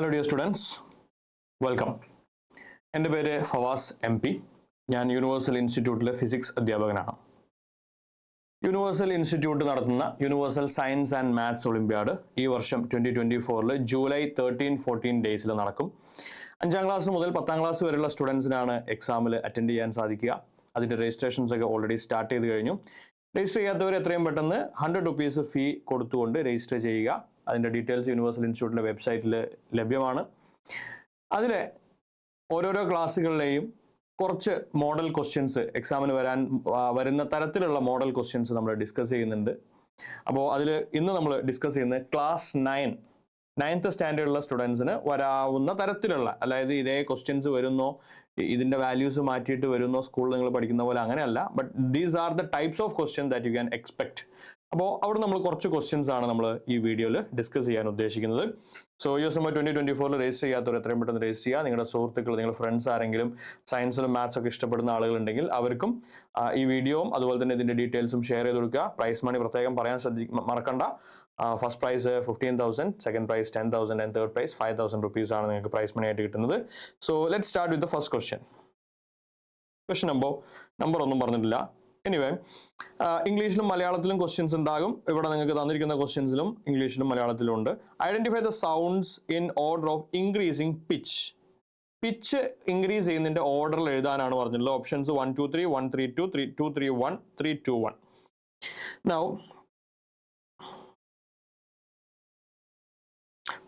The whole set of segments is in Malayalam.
ഹലോ ഡിയർ സ്റ്റുഡൻസ് വെൽക്കം എന്റെ പേര് ഫവാസ് എം പി. ഞാൻ യൂണിവേഴ്സൽ ഇൻസ്റ്റിറ്റ്യൂട്ടിലെ ഫിസിക്സ് അധ്യാപകനാണ്. യൂണിവേഴ്സൽ ഇൻസ്റ്റിറ്റ്യൂട്ട് നടത്തുന്ന universal science and maths olympiad ഈ വർഷം ട്വന്റി ട്വന്റി ഫോറിൽ ജൂലൈ തേർട്ടീൻ ഫോർട്ടീൻ ഡേയ്സിൽ നടക്കും. അഞ്ചാം ക്ലാസ് മുതൽ പത്താം ക്ലാസ് വരെയുള്ള സ്റ്റുഡൻസിനാണ് എക്സാമിൽ അറ്റൻഡ് ചെയ്യാൻ സാധിക്കുക. അതിന്റെ രജിസ്ട്രേഷൻസ് ഒക്കെ ഓൾറെഡി സ്റ്റാർട്ട് ചെയ്ത് കഴിഞ്ഞു. രജിസ്റ്റർ ചെയ്യാത്തവർ എത്രയും പെട്ടെന്ന് ഹൺഡ്രഡ് റുപ്പീസ് ഫീ കൊടുത്തുകൊണ്ട് രജിസ്റ്റർ ചെയ്യുക. അതിന്റെ ഡീറ്റെയിൽസ് യൂണിവേഴ്സൽ ഇൻസ്റ്റിറ്റ്യൂട്ടിന്റെ വെബ്സൈറ്റിൽ ലഭ്യമാണ്. അതിലെ ഓരോരോ ക്ലാസ്സുകളിലെയും കുറച്ച് മോഡൽ ക്വസ്റ്റ്യൻസ് എക്സാമിന് വരാൻ വരുന്ന തരത്തിലുള്ള മോഡൽ ക്വസ്റ്റ്യൻസ് നമ്മൾ ഡിസ്കസ് ചെയ്യുന്നുണ്ട്. അപ്പോൾ അതിൽ ഇന്ന് നമ്മൾ ഡിസ്കസ് ചെയ്യുന്നത് ക്ലാസ് നയൻ നയൻത്ത് സ്റ്റാൻഡേർഡിലുള്ള സ്റ്റുഡൻസിന് വരാവുന്ന തരത്തിലുള്ള അതായത് ഇതേ ക്വസ്റ്റ്യൻസ് വരുന്നോ ഇതിന്റെ വാല്യൂസ് മാറ്റിയിട്ട് വരുന്നോ സ്കൂളിൽ നിങ്ങൾ പഠിക്കുന്ന പോലെ അങ്ങനെയല്ല but these are the types of question that you can expect അപ്പോൾ അവിടെ നമ്മൾ കുറച്ച് ക്വസ്റ്റ്യൻസ് ആണ് നമ്മൾ ഈ വീഡിയോയിൽ ഡിസ്കസ് ചെയ്യാൻ ഉദ്ദേശിക്കുന്നത്. So U S M twenty twenty ഫോറിൽ രജിസ്റ്റർ ചെയ്യാത്തവർ എത്രയും പെട്ടെന്ന് രജിസ്റ്റർ ചെയ്യുക നിങ്ങളുടെ സുഹൃത്തുക്കൾ നിങ്ങളുടെ ഫ്രണ്ട്സ് ആരെങ്കിലും സയൻസിലും മാത്സ് ഒക്കെ ഇഷ്ടപ്പെടുന്ന ആളുകളുണ്ടെങ്കിൽ അവർക്കും ഈ വീഡിയോയും അതുപോലെ തന്നെ ഇതിന്റെ ഡീറ്റെയിൽസും ഷെയർ ചെയ്ത് കൊടുക്കുക. പ്രൈസ് മണി പ്രത്യേകം പറയാൻ ശ്രദ്ധി മറക്കണ്ട. First prize fifteen thousand second prize ten thousand and third prize five thousand rupees ആണ് നിങ്ങൾക്ക് പ്രൈസ് മണി ആയിട്ട് കിട്ടുന്നത്. So let start with the first question question number number ഒന്നും പറഞ്ഞിട്ടില്ല. എനിവേ ഇംഗ്ലീഷിലും മലയാളത്തിലും ക്വസ്റ്റ്യൻസ് ഉണ്ടാകും. ഇവിടെ നിങ്ങൾക്ക് തന്നിരിക്കുന്ന ക്വസ്റ്റ്യൻസിലും ഇംഗ്ലീഷിലും മലയാളത്തിലും ഉണ്ട്. Identify the sounds in order of increasing pitch pitch increase ചെയ്യുന്നതിന്റെ ഓർഡറിൽ എഴുതാനാണ് പറഞ്ഞിട്ടുള്ളത്. Options one two three one three two three two three one three two one now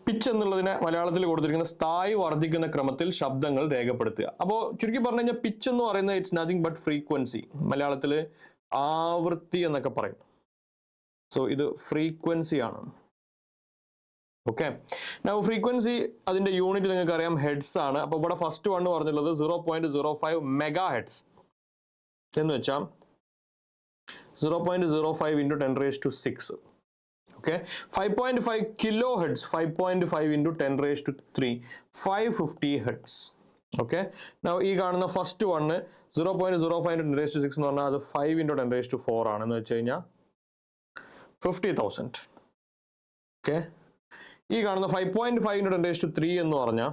pitch എന്നുള്ളതിനെ മലയാളത്തിൽ കൊടുത്തിരിക്കുന്ന സ്ഥായി വർദ്ധിക്കുന്ന ക്രമത്തിൽ ശബ്ദങ്ങൾ രേഖപ്പെടുത്തുക. അപ്പോൾ ചുരുക്കി പറഞ്ഞു കഴിഞ്ഞാൽ പിച്ച് എന്ന് പറയുന്നത് ഇറ്റ്സ് നത്തിങ് ബട്ട് ഫ്രീക്വൻസി മലയാളത്തിൽ ആവൃത്തി എന്നൊക്കെ പറയും. സോ ഇത് ഫ്രീക്വൻസി ആണ്. ഓക്കെ നൗ ഫ്രീക്വൻസി അതിന്റെ യൂണിറ്റ് നിങ്ങൾക്ക് അറിയാം ഹെഡ്സ് ആണ്. അപ്പോൾ ഇവിടെ ഫസ്റ്റ് വൺ പറഞ്ഞിട്ടുള്ളത് zero point zero five mega hertz എന്ന് വെച്ചാൽ zero point zero five into ten raise to six okay five point five kilo hertz five point five into ten raise to three five fifty hertz okay ഈ കാണുന്ന first one zero point zero five into ten raise to six എന്ന് പറഞ്ഞാൽ അത് five into ten raise to four ആണ് എന്ന് വെച്ച് കഴിഞ്ഞാൽ ഫിഫ്റ്റി തൗസൻഡ് ഓക്കെ ഈ കാണുന്ന five point five into ten raise to three എന്ന് പറഞ്ഞാൽ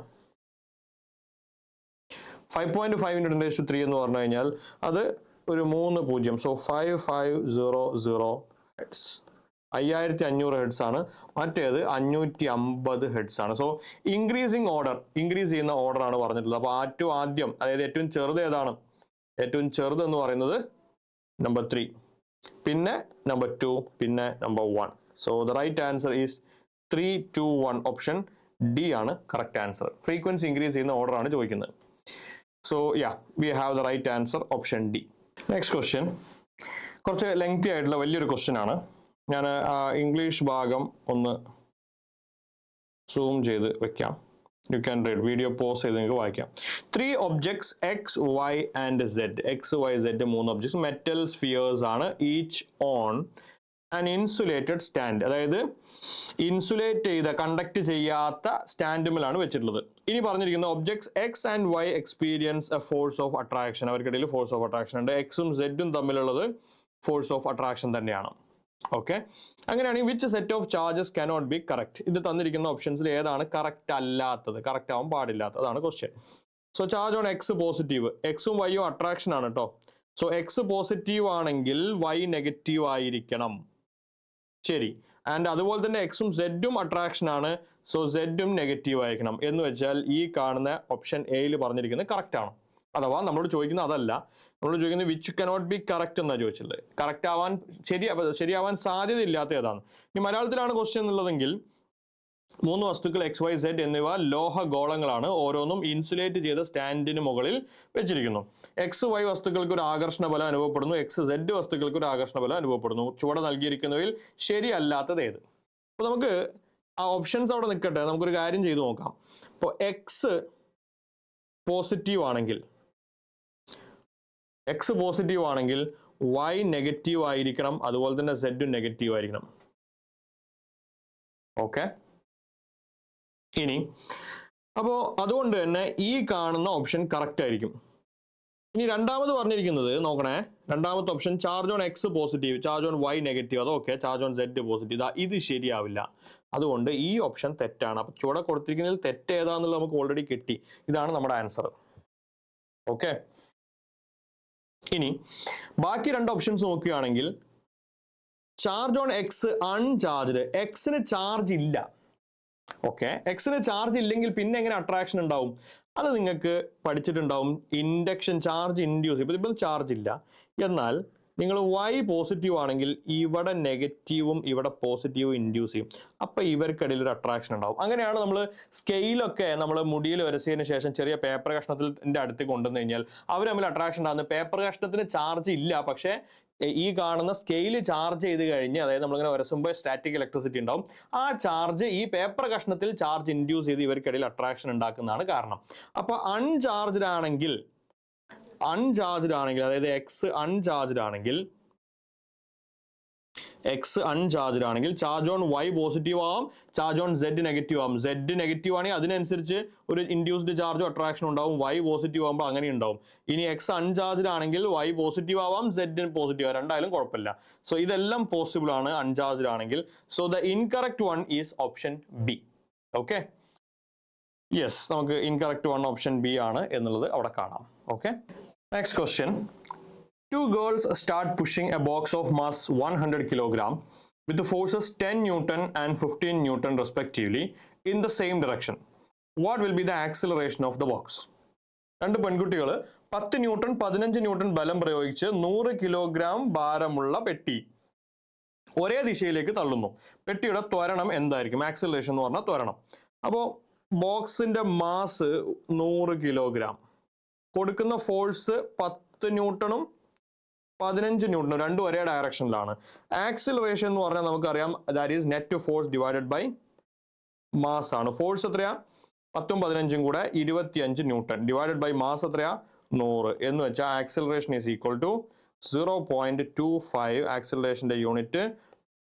five point five into ten raise to three എന്ന് പറഞ്ഞു കഴിഞ്ഞാൽ അത് ഒരു മൂന്ന് പൂജ്യം. So five five zero zero hertz അയ്യായിരത്തി അഞ്ഞൂറ് ഹെഡ്സ് ആണ്. മറ്റേത് അഞ്ഞൂറ്റി അമ്പത് ഹെഡ്സ് ആണ്. സോ ഇൻക്രീസിങ് ഓർഡർ ഇൻക്രീസ് ചെയ്യുന്ന ഓർഡർ ആണ് പറഞ്ഞിട്ടുള്ളത്. അപ്പോൾ ഏറ്റവും ആദ്യം അതായത് ഏറ്റവും ചെറുത് ഏതാണ്? ഏറ്റവും ചെറുത് എന്ന് പറയുന്നത് നമ്പർ ത്രീ പിന്നെ നമ്പർ ടു പിന്നെ number one so the right answer is three two one option D ആണ് കറക്റ്റ് ആൻസർ ഫ്രീക്വൻസി ഇൻക്രീസ് ചെയ്യുന്ന ഓർഡർ ആണ് ചോദിക്കുന്നത്. So ya we have the right answer option D next question കുറച്ച് ലെങ്തി ആയിട്ടുള്ള വലിയൊരു ക്വസ്റ്റ്യൻ ആണ്. ഞാൻ ഇംഗ്ലീഷ് ഭാഗം ഒന്ന് സൂം ചെയ്ത് വെക്കാം. You can read video pause ചെയ്ത് നിങ്ങൾക്ക് വായിക്കാം. Three objects X Y and Z X Y Z മൂന്ന് ഒബ്ജക്ട്സ് മെറ്റൽ സ്ഫിയേഴ്സ് ആണ് each on and insulated stand അതായത് ഇൻസുലേറ്റ് ചെയ്ത കണ്ടക്ട് ചെയ്യാത്ത സ്റ്റാൻഡുമിലാണ് വെച്ചിട്ടുള്ളത്. ഇനി പറഞ്ഞിരിക്കുന്ന objects X and Y experience a force of attraction അവർക്കിടയിൽ ഫോഴ്സ് ഓഫ് അട്രാക്ഷൻ ഉണ്ട്. എക്സും സെഡും തമ്മിലുള്ളത് ഫോഴ്സ് ഓഫ് അട്രാക്ഷൻ തന്നെയാണ്. ഓക്കെ അങ്ങനെയാണെങ്കിൽ which set of charges cannot be correct ഇത് തന്നിരിക്കുന്ന ഓപ്ഷൻസിൽ ഏതാണ് കറക്റ്റ് അല്ലാത്തത്? കറക്റ്റ് ആവാൻ പാടില്ലാത്തത്. അതാണ് question so charge on X positive എക്സും വൈയും അട്രാക്ഷൻ ആണ് കേട്ടോ സോ എക്സ് പോസിറ്റീവ് ആണെങ്കിൽ വൈ നെഗറ്റീവ് ആയിരിക്കണം. ശരി. ആൻഡ് അതുപോലെ തന്നെ എക്സും സെഡും അട്രാക്ഷൻ ആണ്. സോ സെഡും നെഗറ്റീവ് ആയിരിക്കണം. എന്ന് വെച്ചാൽ ഈ കാണുന്ന ഓപ്ഷൻ എയിൽ പറഞ്ഞിരിക്കുന്നത് കറക്റ്റ് ആണ്. അഥവാ നമ്മളോട് ചോദിക്കുന്നത് അതല്ല. നമ്മൾ ചോദിക്കുന്നത് വിച്ച് കനോട്ട് ബി കറക്റ്റ് എന്നാണ് ചോദിച്ചത്. കറക്റ്റ് ആവാൻ ശരി ശരിയാവാൻ സാധ്യത ഇല്ലാത്ത ഏതാണ്? ഇനി മലയാളത്തിലാണ് ക്വസ്റ്റ്യൻ എന്നുള്ളതെങ്കിൽ മൂന്ന് വസ്തുക്കൾ എക്സ് വൈ സെഡ് എന്നിവ ലോഹ ഗോളങ്ങളാണ് ഓരോന്നും ഇൻസുലേറ്റ് ചെയ്ത സ്റ്റാൻഡിന് മുകളിൽ വെച്ചിരിക്കുന്നു. എക്സ് വൈ വസ്തുക്കൾക്ക് ഒരു ആകർഷണ ബലം അനുഭവപ്പെടുന്നു. എക്സ് സെഡ് വസ്തുക്കൾക്ക് ഒരു ആകർഷണ ബലം അനുഭവപ്പെടുന്നു. ചുവടെ നൽകിയിരിക്കുന്നവയിൽ ശരിയല്ലാത്തത് ഏത്? അപ്പൊ നമുക്ക് ആ ഓപ്ഷൻസ് അവിടെ നിൽക്കട്ടെ. നമുക്കൊരു കാര്യം ചെയ്തു നോക്കാം. അപ്പോൾ എക്സ് പോസിറ്റീവ് ആണെങ്കിൽ എക്സ് പോസിറ്റീവ് ആണെങ്കിൽ വൈ നെഗറ്റീവ് ആയിരിക്കണം. അതുപോലെ തന്നെ സെഡും നെഗറ്റീവ് ആയിരിക്കണം. ഓക്കെ ഇനി അപ്പോ അതുകൊണ്ട് തന്നെ ഈ കാണുന്ന ഓപ്ഷൻ കറക്റ്റ് ആയിരിക്കും. ഇനി രണ്ടാമത് പറഞ്ഞിരിക്കുന്നത് നോക്കണേ. രണ്ടാമത്തെ option charge on X positive charge on Y negative അത് okay charge on Z positive ഇത് ശരിയാവില്ല. അതുകൊണ്ട് ഈ ഓപ്ഷൻ തെറ്റാണ്. അപ്പൊ ചുവടെ കൊടുത്തിരിക്കുന്നതിൽ തെറ്റ് ഏതാന്നുള്ളത് നമുക്ക് ഓൾറെഡി കിട്ടി. ഇതാണ് നമ്മുടെ ആൻസർ ഓക്കെ ഇനി ബാക്കി രണ്ട് ഓപ്ഷൻസ് നോക്കുകയാണെങ്കിൽ ചാർജ് ഓൺ എക്സ് അൺചാർജ്ഡ് എക്സിന് ചാർജ് ഇല്ല. ഓക്കെ എക്സിന് ചാർജ് ഇല്ലെങ്കിൽ പിന്നെ എങ്ങനെ അട്രാക്ഷൻ ഉണ്ടാവും? അത് നിങ്ങൾക്ക് പഠിച്ചിട്ടുണ്ടാവും. ഇൻഡക്ഷൻ ചാർജ് ഇൻഡ്യൂസ് ഇപ്പം ഇപ്പം ചാർജ് ഇല്ല. എന്നാൽ നിങ്ങൾ വൈ പോസിറ്റീവ് ആണെങ്കിൽ ഇവിടെ നെഗറ്റീവും ഇവിടെ പോസിറ്റീവും ഇൻഡ്യൂസ് ചെയ്യും. അപ്പം ഇവർക്കിടയിൽ ഒരു അട്രാക്ഷൻ ഉണ്ടാവും. അങ്ങനെയാണ് നമ്മൾ സ്കെയിലൊക്കെ നമ്മൾ മുടിയിൽ വരച്ചതിന് ശേഷം ചെറിയ പേപ്പർ കഷ്ണത്തിന്റെ അടുത്ത് കൊണ്ടുവന്നു കഴിഞ്ഞാൽ അവർ തമ്മിൽ അട്രാക്ഷൻ ഉണ്ടാകുന്നത് പേപ്പർ കഷ്ണത്തിന് ചാർജ് ഇല്ല. പക്ഷേ ഈ കാണുന്ന സ്കെയിൽ ചാർജ് ചെയ്ത് കഴിഞ്ഞ് അതായത് നമ്മളിങ്ങനെ വരസുമ്പോൾ സ്റ്റാറ്റിക് ഇലക്ട്രിസിറ്റി ഉണ്ടാവും. ആ ചാർജ് ഈ പേപ്പർ കഷ്ണത്തിൽ ചാർജ് ഇൻഡ്യൂസ് ചെയ്ത് ഇവർക്കിടയിൽ അട്രാക്ഷൻ ഉണ്ടാക്കുന്നതാണ് കാരണം. അപ്പോൾ അൺചാർജ്ഡ് ആണെങ്കിൽ അൺചാർജ്ഡ് ആണെങ്കിൽ അതായത് എക്സ് അൺചാർജ്ഡ് ആണെങ്കിൽ എക്സ് അൺചാർജ്ഡ് ആണെങ്കിൽ ചാർജ് ഓൺ വൈ പോസിറ്റീവ് ആവാം ചാർജ് ഓൺ സെഡ് നെഗറ്റീവ് ആവും. സെഡ് നെഗറ്റീവ് ആണെങ്കിൽ അതിനനുസരിച്ച് ഒരു ഇൻഡ്യൂസ്ഡ് ചാർജോ അട്രാക്ഷൻ ഉണ്ടാവും വൈ പോസിറ്റീവ് ആകുമ്പോൾ അങ്ങനെ ഉണ്ടാവും. ഇനി എക്സ് അൺചാർജ്ഡ് ആണെങ്കിൽ വൈ പോസിറ്റീവ് ആവാം സെഡ് പോസിറ്റീവ് ആവാം. രണ്ടായാലും കുഴപ്പമില്ല. സോ ഇതെല്ലാം പോസിബിൾ ആണ് അൺചാർജ്ഡ് ആണെങ്കിൽ. So the incorrect one is option B okay yes നമുക്ക് ഇൻകറക്റ്റ് വൺ ഓപ്ഷൻ ബി ആണ് എന്നുള്ളത് അവിടെ കാണാം. Okay next question. Two girls start pushing a box of mass 100 kilogram with the forces 10 Newton and 15 Newton respectively in the same direction. What will be the acceleration of the box? രണ്ട് പെൺകുട്ടികൾ പത്ത് ന്യൂട്ടൺ പതിനഞ്ച് ന്യൂട്ടൺ ബലം പ്രയോഗിച്ച് നൂറ് കിലോഗ്രാം ഭാരമുള്ള പെട്ടി ഒരേ ദിശയിലേക്ക് തള്ളുന്നു പെട്ടിയുടെ ത്വരണം എന്തായിരിക്കും ആക്സിലറേഷൻ എന്ന് പറഞ്ഞാൽ ത്വരണം അപ്പോൾ ബോക്സിന്റെ മാസ് നൂറ് കിലോഗ്രാം കൊടുക്കുന്ന ഫോഴ്സ് പത്ത് ന്യൂട്ടണും പതിനഞ്ച് ന്യൂട്ടണും രണ്ടും ഒരേ ഡയറക്ഷനിലാണ്. ആക്സിലറേഷൻ എന്ന് പറഞ്ഞാൽ നമുക്കറിയാം that is net force divided by mass ആണ്. ഫോഴ്സ് എത്രയാ? പത്തും പതിനഞ്ചും കൂടെ ഇരുപത്തിയഞ്ച് ന്യൂട്ടൺ. ഡിവൈഡഡ് ബൈ മാസ് എത്രയാ? നൂറ്. എന്ന് വെച്ചാൽ acceleration is equal to zero point two five ആക്സിലറേഷന്റെ unit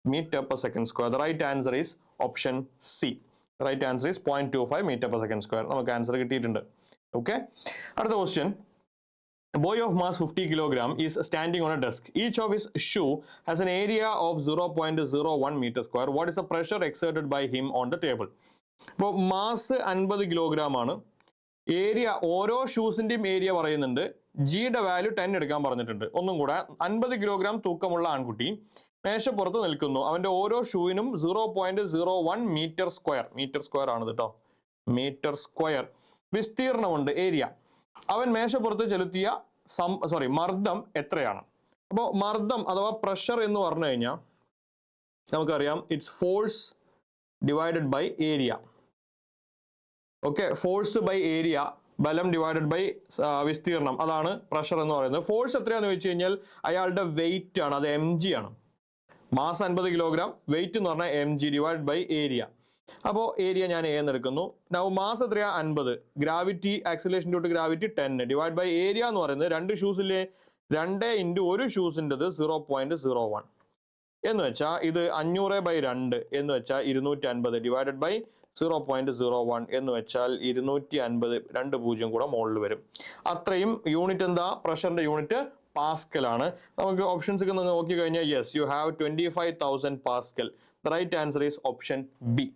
metre per second square the right answer is option C right answer is point two five metre per second square നമുക്ക് ആൻസർ കിട്ടിയിട്ടുണ്ട്. ഓക്കെ അടുത്ത question boy of mass fifty kilogram is standing on a desk each of his shoe has an area of zero point zero one metre square what is a pressure exerted by him on the table അപ്പോൾ മാസ് അൻപത് കിലോഗ്രാം ആണ്. ഏരിയ ഓരോ ഷൂസിന്റെയും ഏരിയ പറയുന്നുണ്ട്. ജിയുടെ വാല്യൂ ടെൻ എടുക്കാൻ പറഞ്ഞിട്ടുണ്ട്. ഒന്നും കൂടെ അൻപത് കിലോഗ്രാം തൂക്കമുള്ള ആൺകുട്ടി മേശപ്പുറത്ത് നിൽക്കുന്നു. അവന്റെ ഓരോ ഷൂവിനും zero point zero one metre square metre square ആണ് കേട്ടോ മീറ്റർ സ്ക്വയർ വിസ്തീർണമുണ്ട് ഏരിയ. അവൻ മേശപ്പുറത്ത് ചെലുത്തിയ സം സോറി മർദ്ദം എത്രയാണ്? അപ്പോൾ മർദ്ദം അഥവാ പ്രഷർ എന്ന് പറഞ്ഞു കഴിഞ്ഞാൽ നമുക്കറിയാം it's force divided by area okay force by area ബലം ഡിവൈഡഡ് ബൈ വിസ്തീർണം. അതാണ് പ്രഷർ എന്ന് പറയുന്നത്. ഫോഴ്സ് എത്രയാന്ന് ചോദിച്ചു കഴിഞ്ഞാൽ അയാളുടെ വെയിറ്റ് ആണ്. അത് എം ആണ്. മാസ് അൻപത് കിലോഗ്രാം വെയിറ്റ് എന്ന് പറഞ്ഞാൽ M G divide by area അപ്പോൾ ഏരിയ ഞാൻ എ എന്ന് എടുക്കുന്നു. നൗ മാസ് എത്രയാ? അൻപത്. Gravity acceleration to gravity ten divide by area എന്ന് പറയുന്നത് രണ്ട് ഷൂസിലെ രണ്ട് ഇന്റു ഒരു ഷൂസിന്റെത് സീറോ പോയിന്റ് സീറോ വൺ എന്ന് വെച്ചാൽ ഇത് അഞ്ഞൂറ് ബൈ രണ്ട്. എന്ന് വെച്ചാൽ ഇരുന്നൂറ്റി അൻപത് divided by zero point zero one എന്ന് വെച്ചാൽ ഇരുന്നൂറ്റി അൻപത് രണ്ട് പൂജ്യം കൂടെ മുകളിൽ വരും. അത്രയും യൂണിറ്റ് എന്താ? പ്രഷറിന്റെ യൂണിറ്റ് പാസ്കൽ ആണ്. നമുക്ക് ഓപ്ഷൻസ് ഒക്കെ നോക്കി കഴിഞ്ഞാൽ yes you have twenty five thousand pascal right answer is option B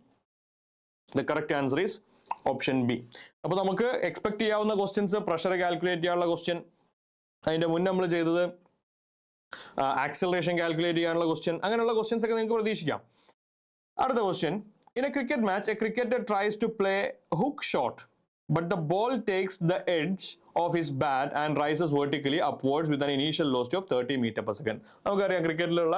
the correct answer is option B അപ്പോൾ നമുക്ക് എക്സ്പെക്ട് ചെയ്യാവുന്ന ക്വസ്റ്റ്യൻസ് പ്രഷർ കാൽക്കുലേറ്റ് ചെയ്യാനുള്ള ക്വസ്റ്റ്യൻ അതിന്റെ മുന്നേ നമ്മൾ ചെയ്തത് ആക്സലറേഷൻ കാൽക്കുലേറ്റ് ചെയ്യാനുള്ള ക്വസ്റ്റ്യൻ അങ്ങനെയുള്ള ക്വസ്റ്റ്യൻസ് ഒക്കെ നിങ്ങൾക്ക് പ്രതീക്ഷിക്കാം. അടുത്ത question in a cricket match a cricketer tries to play hook shot but the ball takes the edge of his bat and rises vertically upwards with an initial lost of thirty metre per second നമുക്കറിയാം ക്രിക്കറ്റിലുള്ള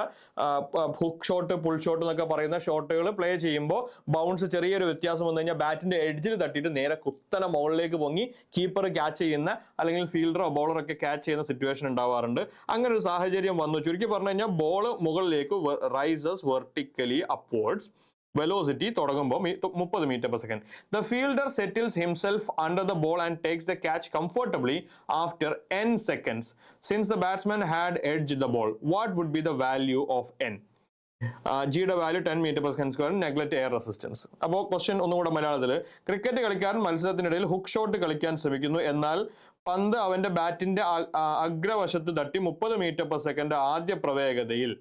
ഹുക്ക് ഷോട്ട് പുൾ ഷോട്ട് എന്നൊക്കെ പറയുന്ന ഷോട്ടുകൾ പ്ലേ ചെയ്യുമ്പോൾ ബൗൺസ് ചെറിയൊരു വ്യത്യാസം വന്നു കഴിഞ്ഞാൽ ബാറ്റിന്റെ എഡ്ജിൽ തട്ടിയിട്ട് നേരെ കുത്തനെ മുകളിലേക്ക് പൊങ്ങി കീപ്പർ ക്യാച്ച് ചെയ്യുന്ന അല്ലെങ്കിൽ ഫീൽഡറോ ബോളറോ ക്യാച്ച് ചെയ്യുന്ന സിറ്റുവേഷൻ ഉണ്ടാവാറുണ്ട്. അങ്ങനെ ഒരു സാഹചര്യം വന്നു. ചുരുക്കി പറഞ്ഞു കഴിഞ്ഞാൽ ബോൾ മുകളിലേക്ക് റൈസസ് വെർട്ടിക്കലി അപ്വേർഡ്സ് വെലോസിറ്റി തുടങ്ങുമ്പോൾ മുപ്പത് metre per second the fielder settles himself under the ball and takes the catch comfortably after N seconds since the batsman had edge the ball what would be the value of N ജിയുടെ value ten metre per second square neglect air resistance അപ്പോൾ ക്വസ്റ്റ്യൻ ഒന്നുകൂടെ മലയാളത്തിൽ ക്രിക്കറ്റ് കളിക്കാരൻ മത്സരത്തിനിടയിൽ ഹുക്ക് ഷോട്ട് കളിക്കാൻ ശ്രമിക്കുന്നു എന്നാൽ പന്ത് അവന്റെ ബാറ്റിന്റെ അഗ്രവശത്ത് തട്ടി മുപ്പത് മീറ്റർ പെർ സെക്കൻഡ് ആദ്യ പ്രവേഗതയിൽ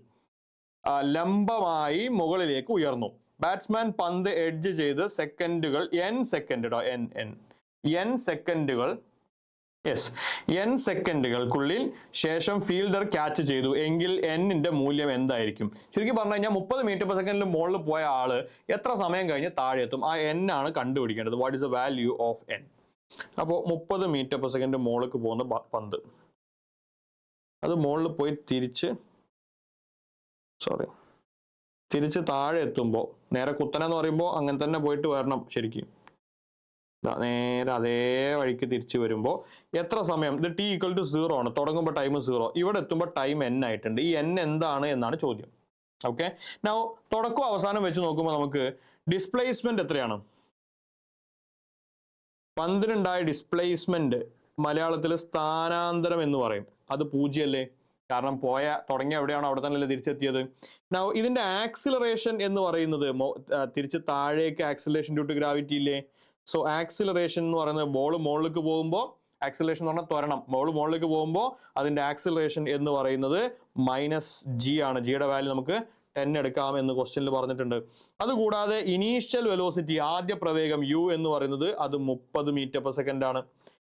ലംബമായി മുകളിലേക്ക് ഉയർന്നു. ബാറ്റ്സ്മാൻ പന്ത് എഡ്ജ് ചെയ്ത് സെക്കൻഡുകൾ N second N N N സെക്കൻഡുകൾ യെസ് എൻ സെക്കൻഡുകൾക്കുള്ളിൽ ശേഷം ഫീൽഡർ ക്യാച്ച് ചെയ്തു. എങ്കിൽ എന്നിന്റെ മൂല്യം എന്തായിരിക്കും? ശരിക്കും പറഞ്ഞു കഴിഞ്ഞാൽ മുപ്പത് മീറ്റർ പെർ സെക്കൻഡിൽ മുകളിൽ പോയ ആൾ എത്ര സമയം കഴിഞ്ഞ് താഴെ എത്തും ആ എൻ ആണ് കണ്ടുപിടിക്കേണ്ടത്. What is the value of N അപ്പോൾ മുപ്പത് മീറ്റർ പെർ സെക്കൻഡ് മുകളിലേക്ക് പോകുന്ന പന്ത്. അത് മുകളിൽ പോയി തിരിച്ച് സോറി തിരിച്ച് താഴെ എത്തുമ്പോൾ നേരെ കുത്തനെന്ന് പറയുമ്പോൾ അങ്ങനെ തന്നെ പോയിട്ട് വരണം ശരിക്കും. നേരെ അതേ വഴിക്ക് തിരിച്ചു വരുമ്പോൾ എത്ര സമയം? ഇത് ടി ഈക്വൽ ടു സീറോ ആണ്. തുടങ്ങുമ്പോൾ ടൈം സീറോ ഇവിടെ എത്തുമ്പോൾ ടൈം എൻ ആയിട്ടുണ്ട്. ഈ എൻ എന്താണ് എന്നാണ് ചോദ്യം. ഓക്കെ നൗ തുടക്കം അവസാനം വെച്ച് നോക്കുമ്പോൾ നമുക്ക് ഡിസ്പ്ലേസ്മെന്റ് എത്രയാണ്? പന്തിനുണ്ടായ ഡിസ്പ്ലേസ്മെന്റ് മലയാളത്തിൽ സ്ഥാനാന്തരം എന്ന് പറയും. അത് പൂജ്യമല്ലേ? കാരണം പോയ തുടങ്ങിയ എവിടെയാണോ അവിടെ തന്നെയല്ലേ തിരിച്ചെത്തിയത്. നൗ ഇതിന്റെ ആക്സിലറേഷൻ എന്ന് പറയുന്നത് തിരിച്ച് താഴേക്ക് ആക്സിലറേഷൻ ഡ്യൂ ടു ഗ്രാവിറ്റി ഇല്ലേ? സോ ആക്സിലറേഷൻ എന്ന് പറയുന്നത് ബോൾ മുകളിലേക്ക് പോകുമ്പോൾ ആക്സിലറേഷൻ എന്ന് പറഞ്ഞാൽ ത്വരണം. ബോൾ മുകളിലേക്ക് പോകുമ്പോൾ അതിന്റെ ആക്സിലറേഷൻ എന്ന് പറയുന്നത് മൈനസ് ജി ആണ്. ജിയുടെ വാല്യൂ നമുക്ക് ടെൻ എടുക്കാം എന്ന് ക്വസ്റ്റ്യനിൽ പറഞ്ഞിട്ടുണ്ട്. അതുകൂടാതെ ഇനീഷ്യൽ വെലോസിറ്റി ആദ്യ പ്രവേഗം യു എന്ന് പറയുന്നത് അത് മുപ്പത് മീറ്റർ പെർ സെക്കൻഡ് ആണ്.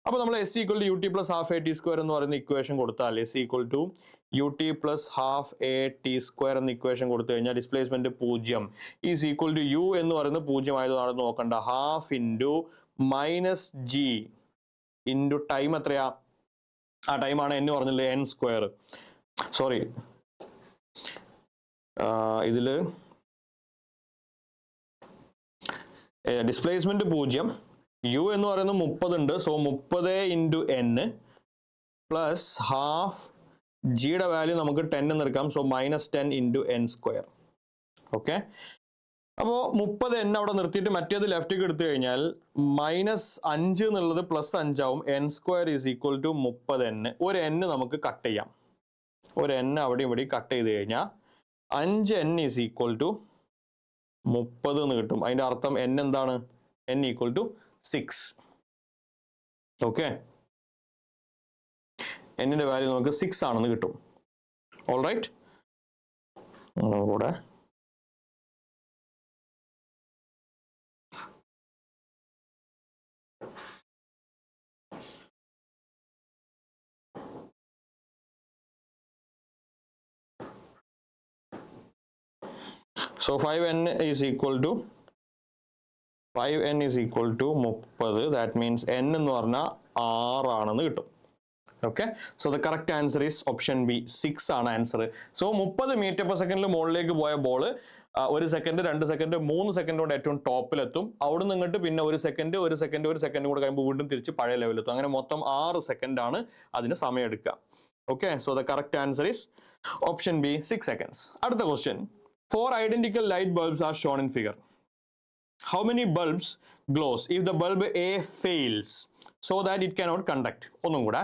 അപ്പോൾ നമ്മൾ S equal to U T plus half A T square എന്ന് പറയുന്ന ഇക്വേഷൻ കൊടുത്താൽ S equal to U T plus half A T square എന്ന ഇക്വേഷൻ കൊടുത്തു കഴിഞ്ഞാൽ ഡിസ്പ്ലേസ്മെന്റ് പൂജ്യം. ഈസ് ഈക്വൽ ടു യു എന്ന് പറയുന്നത് പൂജ്യം ആയതാണ് നോക്കണ്ട. Half into minus G into time എത്രയാ? ആ ടൈമാണ് എന്ന് പറഞ്ഞില്ലേ? എൻ സ്ക്വയർ സോറി ഇതിൽ ഡിസ്പ്ലേസ്മെന്റ് പൂജ്യം. യു എന്ന് പറയുന്നത് മുപ്പത് ഉണ്ട്. സോ മുപ്പത് ഇന്റു എൻ പ്ലസ് ഹാഫ് ജിയുടെ വാല്യൂ നമുക്ക് ടെൻ എന്ന് എടുക്കാം. So minus ten into N square okay അപ്പോൾ മുപ്പത് എൻ അവിടെ നിർത്തിയിട്ട് മറ്റേത് ലെഫ്റ്റിലേക്ക് എടുത്തു കഴിഞ്ഞാൽ മൈനസ് അഞ്ച് എന്നുള്ളത് plus അഞ്ചാവും N square is equal to മുപ്പത് എൻ ഒരു എൻ നമുക്ക് കട്ട് ചെയ്യാം. ഒരു എൻ അവിടെ ഇവിടെ കട്ട് ചെയ്ത് കഴിഞ്ഞാൽ അഞ്ച് എൻ ഈസ് ഈക്വൽ ടു മുപ്പത് എന്ന് കിട്ടും. അതിന്റെ അർത്ഥം എൻ എന്താണ്? N equal to six okay എന്നിന്റെ വാല്യൂ നമുക്ക് സിക്സ് ആണെന്ന് കിട്ടും. ഓൾ റൈറ്റ് കൂടെ so five N is equal to five N is equal to മുപ്പത്. ദാറ്റ് മീൻസ് എൻ എന്ന് പറഞ്ഞാൽ ആറാണെന്ന് കിട്ടും. Okay so the correct answer is option B six ആണ് ആൻസർ സോ മുപ്പത് മീറ്റർ പെർ സെക്കൻഡിൽ മുകളിലേക്ക് പോയ ബോൾ ഒരു സെക്കൻഡ് രണ്ട് സെക്കൻഡ് മൂന്ന് സെക്കൻഡ് കൊണ്ട് ഏറ്റവും ടോപ്പിലെത്തും. അവിടെ നിന്നിട്ട് പിന്നെ ഒരു സെക്കൻഡ് ഒരു സെക്കൻഡ് ഒരു സെക്കൻഡ് കൂടെ കഴിയുമ്പോൾ വീണ്ടും തിരിച്ച് പഴയ ലെവലെത്തും അങ്ങനെ മൊത്തം ആറ് സെക്കൻഡ് ആണ് അതിന് സമയം എടുക്കുക. Okay so the correct answer is option B six seconds അടുത്ത question four identical light bulbs are shown in figure how many bulbs glows if the bulb A fails so that it cannot conduct? ഒന്നും കൂടെ.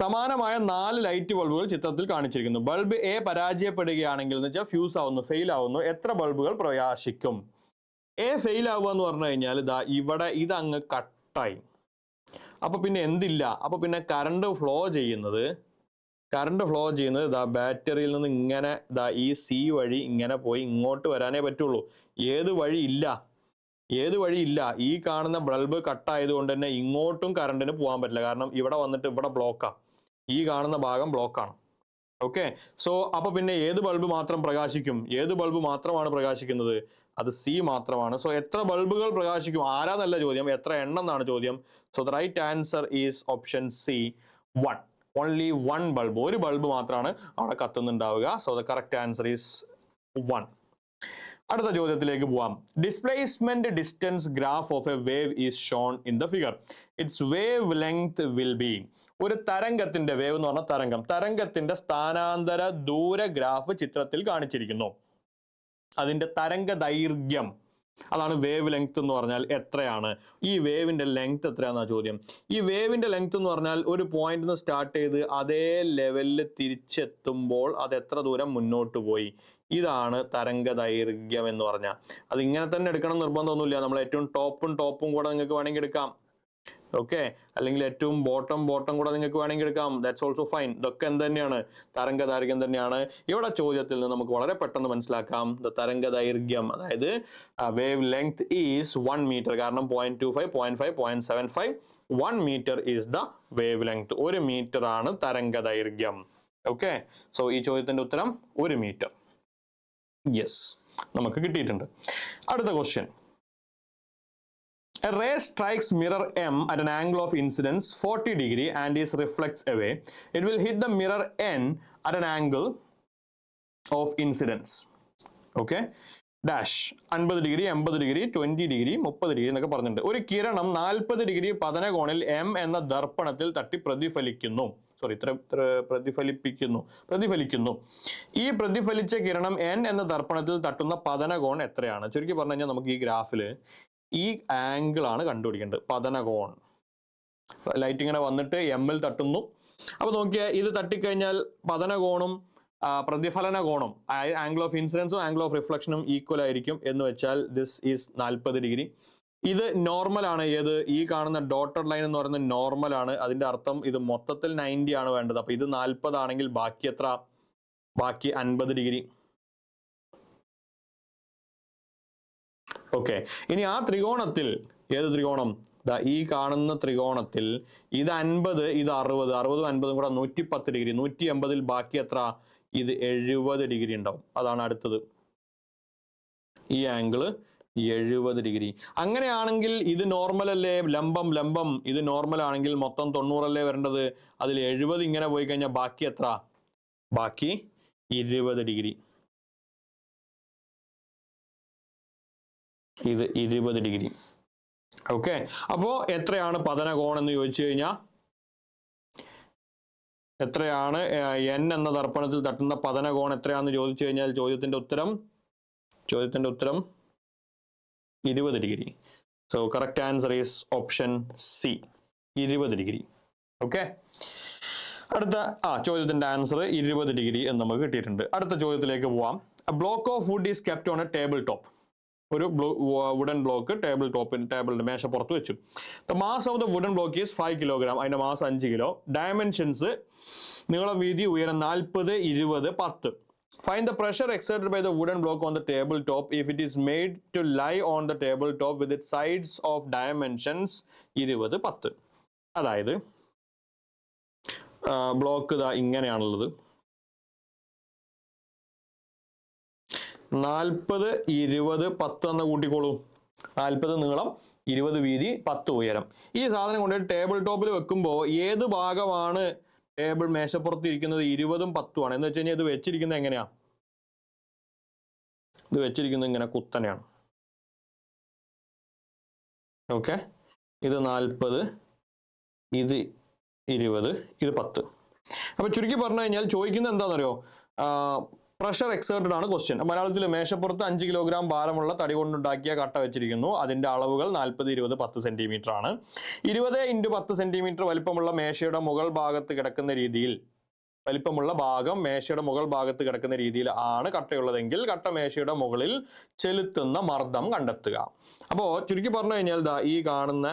സമാനമായ നാല് ലൈറ്റ് ബൾബുകൾ ചിത്രത്തിൽ കാണിച്ചിരിക്കുന്നു. ബൾബ് എ പരാജയപ്പെടുകയാണെങ്കിൽ എന്ന് വെച്ചാൽ ഫ്യൂസ് ആവുന്നു ഫെയിൽ ആവുന്നു. എത്ര ബൾബുകൾ പ്രകാശിക്കും എ ഫെയിൽ ആവുക എന്ന് പറഞ്ഞു കഴിഞ്ഞാൽ ഇതാ ഇവിടെ ഇത് അങ്ങ് കട്ടായി. അപ്പൊ പിന്നെ എന്തില്ല? അപ്പൊ പിന്നെ കറണ്ട് ഫ്ലോ ചെയ്യുന്നത് കറണ്ട് ഫ്ലോ ചെയ്യുന്നത് ഇതാ ബാറ്ററിയിൽ നിന്ന് ഇങ്ങനെ ഇതാ ഈ സി വഴി ഇങ്ങനെ പോയി ഇങ്ങോട്ട് വരാനേ പറ്റുള്ളൂ. ഏത് വഴി ഇല്ല. ഏത് വഴിയില്ല. ഈ കാണുന്ന ബൾബ് കട്ടായതുകൊണ്ട് തന്നെ ഇങ്ങോട്ടും കറണ്ടിന് പോകാൻ പറ്റില്ല. കാരണം ഇവിടെ വന്നിട്ട് ഇവിടെ ബ്ലോക്കാ ഈ കാണുന്ന ഭാഗം ബ്ലോക്കാണ് ഓക്കെ സോ അപ്പൊ പിന്നെ ഏത് ബൾബ് മാത്രം പ്രകാശിക്കും? ഏത് ബൾബ് മാത്രമാണ് പ്രകാശിക്കുന്നത്? അത് സി മാത്രമാണ്. സോ എത്ര ബൾബുകൾ പ്രകാശിക്കും? ആരാന്നല്ല ചോദ്യം. എത്ര എണ്ണം എന്നാണ് ചോദ്യം. So the right answer is option C one only one bulb. ഒരു ബൾബ് മാത്രമാണ് അവിടെ കത്തുന്നുണ്ടാവുക. So the correct answer is one അടുത്ത ചോദ്യത്തിലേക്ക് പോവാം. Displacement distance graph of a wave is shown in the figure its wavelength will be ഒരു തരംഗത്തിന്റെ വേവ് എന്ന് പറഞ്ഞ തരംഗം. തരംഗത്തിന്റെ സ്ഥാനാന്തര ദൂര ഗ്രാഫ് ചിത്രത്തിൽ കാണിച്ചിരിക്കുന്നു. അതിന്റെ തരംഗ ദൈർഘ്യം അതാണ് വേവ് ലെങ്ത് എന്ന് പറഞ്ഞാൽ എത്രയാണ്? ഈ വേവിന്റെ ലെങ്ത് എത്രയാണെന്നാ ചോദ്യം. ഈ വേവിന്റെ ലെങ്ത് എന്ന് പറഞ്ഞാൽ ഒരു പോയിന്റ് നിന്ന് സ്റ്റാർട്ട് ചെയ്ത് അതേ ലെവലിൽ തിരിച്ചെത്തുമ്പോൾ അത് എത്ര ദൂരം മുന്നോട്ട് പോയി? ഇതാണ് തരംഗ ദൈർഘ്യം എന്ന് പറഞ്ഞാൽ. അത് ഇങ്ങനെ തന്നെ എടുക്കണം നിർബന്ധമൊന്നുമില്ല. നമ്മൾ ഏറ്റവും ടോപ്പും ടോപ്പും കൂടെ നിങ്ങൾക്ക് വേണമെങ്കിൽ എടുക്കാം. ഓക്കെ അല്ലെങ്കിൽ ഏറ്റവും ബോട്ടം ബോട്ടം കൂടെ നിങ്ങൾക്ക് വേണമെങ്കിൽ എടുക്കാം. ദാറ്റ്സ് ഓൾസോ ഫൈൻ ഇതൊക്കെ എന്ത് തന്നെയാണ് തരംഗ ദൈർഘ്യം തന്നെയാണ്. ഇവിടെ ചോദ്യത്തിൽ നിന്ന് നമുക്ക് വളരെ പെട്ടെന്ന് മനസ്സിലാക്കാം. ദ തരംഗ ദൈർഘ്യം അതായത് wavelength is one metre കാരണം point two five point five point seven five one metre is the wavelength ഒരു മീറ്റർ ആണ് തരംഗ ദൈർഘ്യം ഓക്കെ സോ ഈ ചോദ്യത്തിന്റെ ഉത്തരം ഒരു മീറ്റർ യെസ് നമുക്ക് കിട്ടിയിട്ടുണ്ട്. അടുത്ത question A ray strikes mirror M at an angle of incidence 40 degree and is reflects away. It will hit the mirror N at an angle of incidence. Okay? Dash അൻപത് ഡിഗ്രി എൺപത് ഡിഗ്രി ട്വന്റി ഡിഗ്രി മുപ്പത് ഡിഗ്രി എന്നൊക്കെ പറഞ്ഞിട്ടുണ്ട് ഒരു കിരണം നാൽപ്പത് ഡിഗ്രി പതനകോണിൽ എം എന്ന ദർപ്പണത്തിൽ തട്ടി പ്രതിഫലിക്കുന്നു സോറി ഇത്ര പ്രതിഫലിപ്പിക്കുന്നു പ്രതിഫലിക്കുന്നു ഈ പ്രതിഫലിച്ച കിരണം എൻ എന്ന ദർപ്പണത്തിൽ തട്ടുന്ന പതനകോൺ എത്രയാണ് ചുരുക്കി പറഞ്ഞു കഴിഞ്ഞാൽ നമുക്ക് ഈ ഗ്രാഫിൽ ഈ ആംഗിൾ ആണ് കണ്ടുപിടിക്കേണ്ടത്. പതനകോൺ. ലൈറ്റ് ഇങ്ങനെ വന്നിട്ട് എമ്മിൽ തട്ടുന്നു. അപ്പൊ നോക്കിയാൽ ഇത് തട്ടിക്കഴിഞ്ഞാൽ പതനകോണും പ്രതിഫലന കോണും ആംഗിൾ ഓഫ് ഇൻസിഡൻസും ആംഗിൾ ഓഫ് റിഫ്ലക്ഷനും ഈക്വൽ ആയിരിക്കും എന്ന് വെച്ചാൽ ദിസ് ഈസ് നാൽപ്പത് ഡിഗ്രി ഇത് നോർമൽ ആണ്. ഏത്? ഈ കാണുന്ന ഡോട്ടർ ലൈൻ എന്ന് പറയുന്നത് നോർമൽ ആണ്. അതിന്റെ അർത്ഥം ഇത് മൊത്തത്തിൽ നയന്റി ആണ് വേണ്ടത്. അപ്പൊ ഇത് നാൽപ്പത് ആണെങ്കിൽ ബാക്കി എത്ര? ബാക്കി അൻപത് ഡിഗ്രി ഓക്കെ ഇനി ആ ത്രികോണത്തിൽ ഏത് ത്രികോണം? ഈ കാണുന്ന ത്രികോണത്തിൽ ഇത് അൻപത് ഇത് അറുപത് അറുപതും അൻപതും കൂടെ നൂറ്റി പത്ത് ഡിഗ്രി നൂറ്റി എൺപതിൽ ബാക്കി എത്ര? ഇത് എഴുപത് ഡിഗ്രി ഉണ്ടാവും. അതാണ് അടുത്തത്. ഈ ആംഗിൾ എഴുപത് ഡിഗ്രി. അങ്ങനെയാണെങ്കിൽ ഇത് നോർമൽ അല്ലേ? ലംബം ലംബം. ഇത് നോർമൽ ആണെങ്കിൽ മൊത്തം തൊണ്ണൂറല്ലേ വരേണ്ടത്? അതിൽ എഴുപത് ഇങ്ങനെ പോയി കഴിഞ്ഞാൽ ബാക്കി എത്ര? ബാക്കി ഇരുപത് ഡിഗ്രി. ഇത് ഇരുപത് ഡിഗ്രി. ഓക്കെ അപ്പോ എത്രയാണ് പതനകോൺ എന്ന് ചോദിച്ചു കഴിഞ്ഞാൽ എത്രയാണ് എൻ എന്ന ദർപ്പണത്തിൽ തട്ടുന്ന പതനകോൺ എത്രയാണെന്ന് ചോദിച്ചു കഴിഞ്ഞാൽ ചോദ്യത്തിന്റെ ഉത്തരം ചോദ്യത്തിന്റെ ഉത്തരം ഇരുപത് degree. So correct answer is option C ഇരുപത് ഡിഗ്രി. ഓക്കെ അടുത്ത ആ ചോദ്യത്തിന്റെ ആൻസർ ഇരുപത് ഡിഗ്രി എന്ന് നമുക്ക് കിട്ടിയിട്ടുണ്ട്. അടുത്ത ചോദ്യത്തിലേക്ക് പോവാം. Block of wood is kept on a table top ഒരു വുഡൻ ബ്ലോക്ക് ടേബിൾ ടോപ്പിൽ ടേബിളിന്റെ മേശ പുറത്ത് വെച്ചു. The mass of the wooden block is five kilogram അതിന്റെ മാസ് അഞ്ച് കിലോ ഡയമെൻഷൻസ് നീളം വീതി ഉയരം നാൽപ്പത് ഇരുപത് പത്ത്. Fine the pressure exerted by the wooden block on the table top if it is made to lie on the table top with it sides of dimensions ഇരുപത് പത്ത്. അതായത് ബ്ലോക്ക് ഇതാ ഇങ്ങനെയാണുള്ളത്. നാൽപ്പത് ഇരുപത് പത്ത് എന്ന കൂട്ടിക്കോളൂ. നാൽപ്പത് നീളം ഇരുപത് വീതി പത്ത് ഉയരം. ഈ സാധനം കൊണ്ട് ടേബിൾ ടോപ്പിൽ വെക്കുമ്പോൾ ഏത് ഭാഗമാണ് ടേബിൾ മേശപ്പുറത്ത് ഇരിക്കുന്നത്? ഇരുപതും പത്തും ആണ്. എന്ന് വെച്ച് കഴിഞ്ഞാൽ ഇത് വെച്ചിരിക്കുന്നത് എങ്ങനെയാ? ഇത് വെച്ചിരിക്കുന്നത് ഇങ്ങനെ കുത്തനെയാണ്. ഓക്കെ ഇത് നാൽപ്പത് ഇത് ഇരുപത് ഇത് പത്ത്. അപ്പൊ ചുരുക്കി പറഞ്ഞു കഴിഞ്ഞാൽ ചോദിക്കുന്നത് എന്താണെന്നറിയോ? പ്രഷർ എക്സേർട്ടഡ് ആണ് ക്വസ്റ്റ്യൻ മലയാളത്തിൽ മേശപ്പുറത്ത് അഞ്ച് കിലോഗ്രാം ഭാരമുള്ള തടി കൊണ്ടുണ്ടാക്കിയ കട്ട വെച്ചിരിക്കുന്നു. അതിന്റെ അളവുകൾ നാൽപ്പത് ഇരുപത് പത്ത് സെന്റിമീറ്റർ ആണ്. ഇരുപത് ഇന്റു പത്ത് സെന്റിമീറ്റർ വലിപ്പമുള്ള മേശയുടെ മുകൾ ഭാഗത്ത് കിടക്കുന്ന രീതിയിൽ വലിപ്പമുള്ള ഭാഗം മേശയുടെ മുകൾ ഭാഗത്ത് കിടക്കുന്ന രീതിയിൽ ആണ് കട്ടയുള്ളതെങ്കിൽ കട്ട മേശയുടെ മുകളിൽ ചെലുത്തുന്ന മർദ്ദം കണ്ടെത്തുക. അപ്പോ ചുരുക്കി പറഞ്ഞു കഴിഞ്ഞാൽ ദാ ഈ കാണുന്ന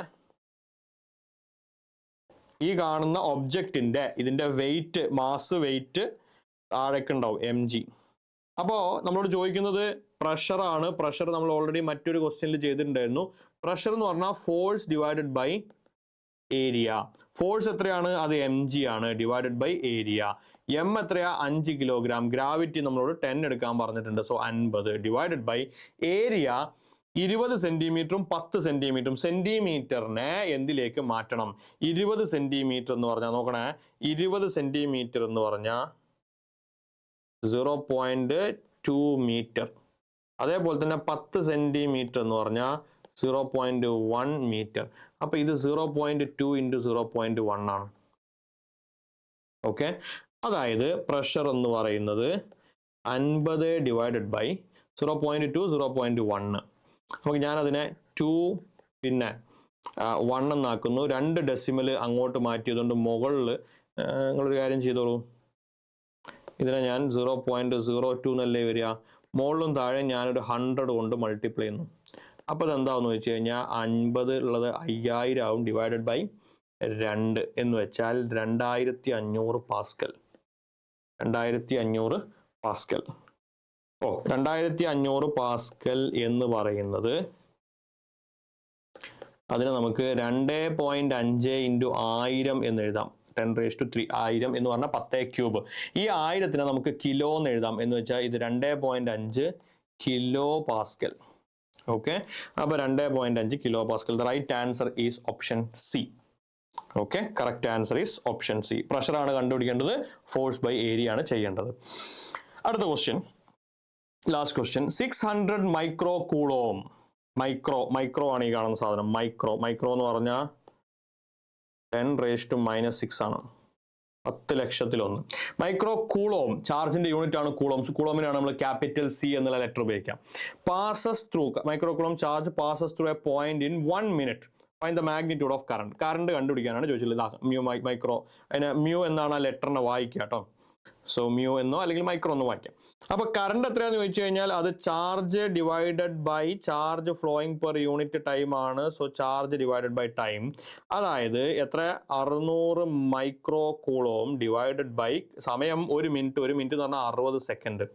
ഈ കാണുന്ന ഒബ്ജക്റ്റിന്റെ ഇതിന്റെ വെയിറ്റ് മാസ് വെയിറ്റ് താഴേക്ക് ഉണ്ടാവും എം ജി അപ്പോൾ നമ്മളോട് ചോദിക്കുന്നത് പ്രഷർ ആണ്. പ്രഷർ നമ്മൾ ഓൾറെഡി മറ്റൊരു ക്വസ്റ്റ്യനിൽ ചെയ്തിട്ടുണ്ടായിരുന്നു. പ്രഷർ എന്ന് പറഞ്ഞാൽ force divided by area force എത്രയാണ്? അത് എം ജി ആണ്. ഡിവൈഡഡ് ബൈ ഏരിയ എം എത്രയാ? അഞ്ച് കിലോഗ്രാം ഗ്രാവിറ്റി നമ്മളോട് ടെൻ എടുക്കാൻ പറഞ്ഞിട്ടുണ്ട്. സോ അൻപത്. ഡിവൈഡഡ് ബൈ ഏരിയ ഇരുപത് സെന്റിമീറ്ററും പത്ത് സെന്റിമീറ്ററും സെന്റിമീറ്ററിനെ എന്തിലേക്ക് മാറ്റണം? ഇരുപത് സെന്റിമീറ്റർ എന്ന് പറഞ്ഞാൽ നോക്കണേ. ഇരുപത് സെന്റിമീറ്റർ എന്ന് പറഞ്ഞാൽ സീറോ പോയിന്റ് ടു മീറ്റർ അതേപോലെ തന്നെ പത്ത് സെന്റിമീറ്റർ എന്ന് പറഞ്ഞാൽ സീറോ പോയിന്റ് വൺ മീറ്റർ അപ്പൊ ഇത് zero point two into zero point one ആണ്. ഓക്കെ അതായത് പ്രഷർ എന്ന് പറയുന്നത് അൻപത് divided by zero point two zero point one നമുക്ക് ഞാനതിനെ ടു പിന്നെ വൺ എന്നാക്കുന്നു. രണ്ട് ഡെസിമൽ അങ്ങോട്ട് മാറ്റിയതുകൊണ്ട് മുകളിൽ നിങ്ങളൊരു കാര്യം ചെയ്തോളൂ. ഇതിനെ ഞാൻ സീറോ പോയിന്റ് സീറോ ടു എന്നല്ലേ വരിക? മുകളിലും താഴെ ഞാനൊരു ഹൺഡ്രഡ് കൊണ്ട് മൾട്ടിപ്ലൈ ചെയ്യുന്നു. അപ്പോൾ അതെന്താണെന്ന് വെച്ച് കഴിഞ്ഞാൽ അൻപത് ഉള്ളത് അയ്യായിരം ആവും ഡിവൈഡഡ് ബൈ രണ്ട് എന്ന് വെച്ചാൽ രണ്ടായിരത്തി അഞ്ഞൂറ് പാസ്കൽ രണ്ടായിരത്തി അഞ്ഞൂറ് പാസ്കൽ ഓ രണ്ടായിരത്തി അഞ്ഞൂറ് പാസ്കൽ എന്ന് പറയുന്നത് അതിന് നമുക്ക് രണ്ട് പോയിന്റ് അഞ്ച് ഇന്റു ആയിരം എന്ന് എഴുതാം. ടെൻ റേസ് ടു ത്രീ ആയിരം എന്ന് പറഞ്ഞാൽ പത്തേ ക്യൂബ് ഈ ആയിരത്തിനെ നമുക്ക് കിലോ എന്ന് എഴുതാം. എന്ന് വെച്ചാൽ ഇത് രണ്ട് പോയിന്റ് അഞ്ച് കിലോ പാസ്കൽ ഓക്കെ അപ്പോൾ രണ്ട് പോയിന്റ് അഞ്ച് kilo pascal the right answer is option C okay correct answer is option C പ്രഷറാണ് കണ്ടുപിടിക്കേണ്ടത് ഫോഴ്സ് ബൈ ഏരിയ ആണ് ചെയ്യേണ്ടത്. അടുത്ത question last question six hundred micro coulomb micro micro ആണ് ഈ കാണുന്ന സാധനം. മൈക്രോ മൈക്രോ എന്ന് പറഞ്ഞാൽ ten raise to minus six ആണ്. പത്ത് ലക്ഷത്തിലൊന്ന്. മൈക്രോ കൂളോം ചാർജിന്റെ യൂണിറ്റ് ആണ് കൂളോം കൂളോമിനാണ് നമ്മൾ ക്യാപിറ്റൽ സി എന്നുള്ള ലെറ്റർ ഉപയോഗിക്കാം. Passes through micro coulomb charge passes through a point in one minute find the magnitude of current current കണ്ടുപിടിക്കാനാണ് ചോദിച്ചിട്ടുള്ളത്. മ്യൂ മൈക്രോ അതിന് മ്യൂ എന്നാണ് ആ ലെറ്ററിനെ വായിക്കുക കേട്ടോ. സോ മ്യൂ എന്നോ അല്ലെങ്കിൽ മൈക്രോ എന്നോ വായിക്കാം. അപ്പൊ കറണ്ട് എത്രയാന്ന് ചോദിച്ചു കഴിഞ്ഞാൽ അത് charge divided by charge flowing per unit time ആണ്. So charge divided by time അതായത് എത്ര? അറുന്നൂറ് മൈക്രോ കൂളോം ഡിവൈഡഡ് ബൈ സമയം ഒരു മിനിറ്റ് ഒരു മിനിറ്റ് എന്ന് പറഞ്ഞാൽ അറുപത് സെക്കൻഡ്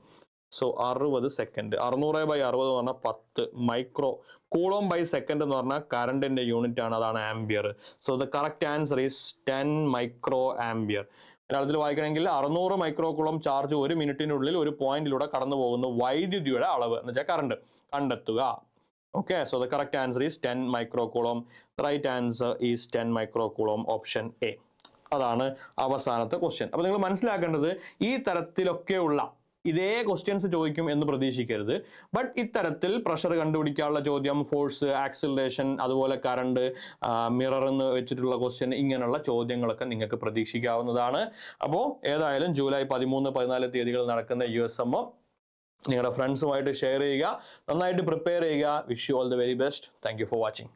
സോ അറുപത് സെക്കൻഡ് അറുന്നൂറ് ബൈ അറുപത് എന്ന് പറഞ്ഞാൽ പത്ത്. മൈക്രോ കൂളോം ബൈ സെക്കൻഡ് എന്ന് പറഞ്ഞാൽ കറണ്ടിന്റെ യൂണിറ്റ് ആണ്. അതാണ് ampere so the correct answer is ten micro ampere മലയാളത്തിൽ വായിക്കണമെങ്കിൽ അറുന്നൂറ് മൈക്രോ കുളം ചാർജ് ഒരു മിനിറ്റിനുള്ളിൽ ഒരു പോയിന്റിലൂടെ കടന്നു പോകുന്ന വൈദ്യുതിയുടെ അളവ് എന്ന് വെച്ചാൽ കറണ്ട് കണ്ടെത്തുക. Okay so the correct answer is ten micro coulomb right answer is ten micro coulomb option A അതാണ് അവസാനത്തെ ക്വസ്റ്റ്യൻ അപ്പൊ നിങ്ങൾ മനസ്സിലാക്കേണ്ടത് ഈ തരത്തിലൊക്കെയുള്ള ഇതേ ക്വസ്റ്റ്യൻസ് ചോദിക്കും എന്ന് പ്രതീക്ഷിക്കരുത്. ബട്ട് ഇത്തരത്തിൽ പ്രഷർ കണ്ടുപിടിക്കാനുള്ള ചോദ്യം ഫോഴ്സ് ആക്സിലറേഷൻ അതുപോലെ കറണ്ട് മിറർ എന്ന് വെച്ചിട്ടുള്ള ക്വസ്റ്റ്യൻ ഇങ്ങനെയുള്ള ചോദ്യങ്ങളൊക്കെ നിങ്ങൾക്ക് പ്രതീക്ഷിക്കാവുന്നതാണ്. അപ്പോൾ ഏതായാലും ജൂലൈ പതിമൂന്ന് പതിനാല് തീയതികൾ നടക്കുന്ന യു എസ് എം നിങ്ങളുടെ ഫ്രണ്ട്സുമായിട്ട് ഷെയർ ചെയ്യുക. നന്നായിട്ട് പ്രിപ്പയർ ചെയ്യുക. Wish you all the very best thank for watching